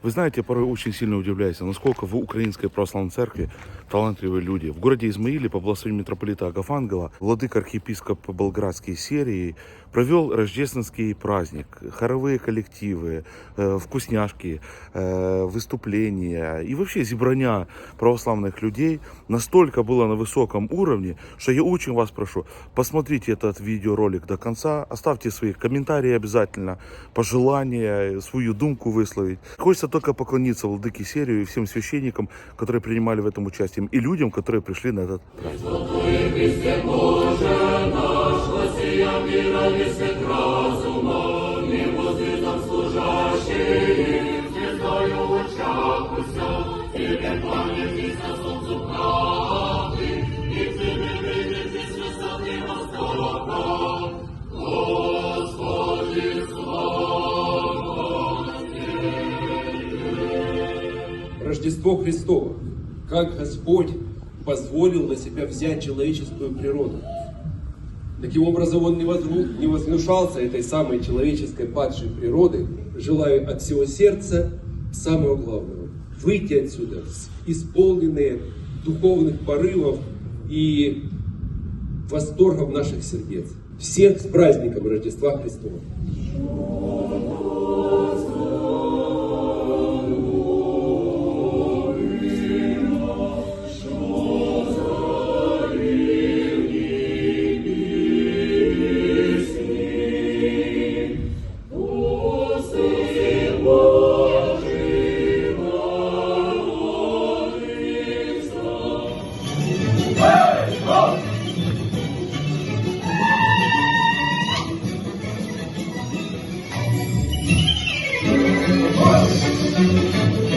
Вы знаете, я порой очень сильно удивляюсь, насколько в Украинской Православной Церкви талантливые люди. В городе Измаиле по благословению митрополита Агафангела владыка архиепископ Болградский серии провел рождественский праздник. Хоровые коллективы, э, вкусняшки, э, выступления и вообще зеброня православных людей настолько было на высоком уровне, что я очень вас прошу, посмотрите этот видеоролик до конца, оставьте свои комментарии обязательно, пожелания, свою думку высловить. Хочется только поклониться владыке серию и всем священникам, которые принимали в этом участие, и людям, которые пришли на этот праздник. Рождество Христово, как Господь позволил на себя взять человеческую природу. Таким образом, Он не, не вознушался этой самой человеческой падшей природы. Желаю от всего сердца самого главного – выйти отсюда, исполненные духовных порывов и восторгов наших сердец. Всех с праздником Рождества Христова! Господи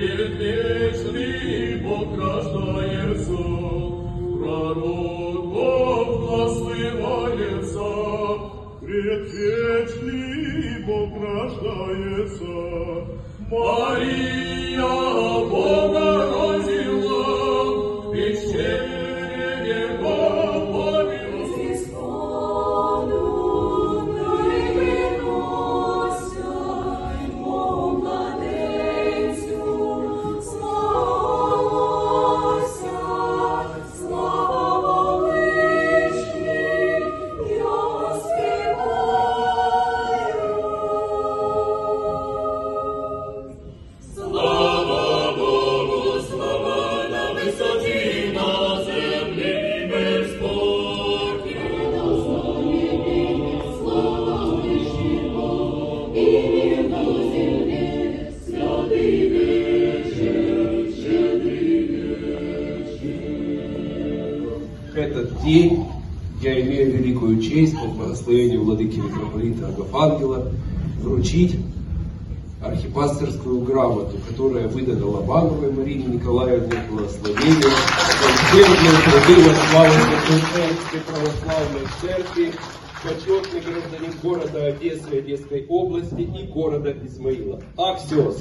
предвечный Бог рождается. Предвечный Бог рождается. Мария Бога родила, день я имею великую честь по благословению владыки митрополита Агафангела вручить архипасторскую грамоту, которая выдана Лобановой Марине Николаевне благословение за усердные труды во славу Святой Православной Церкви, почетный гражданин города Одессы, Одесской области и города Измаила. Аксиос!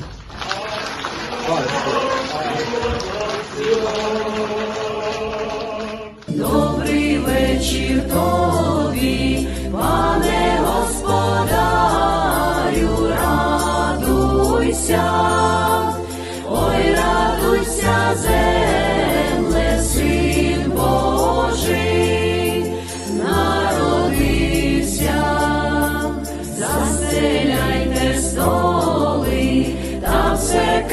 Добрий вечір тобі, пане господарю, радуйся, ой, радуйся, земле, син Божий, народився, заселяйте столи та все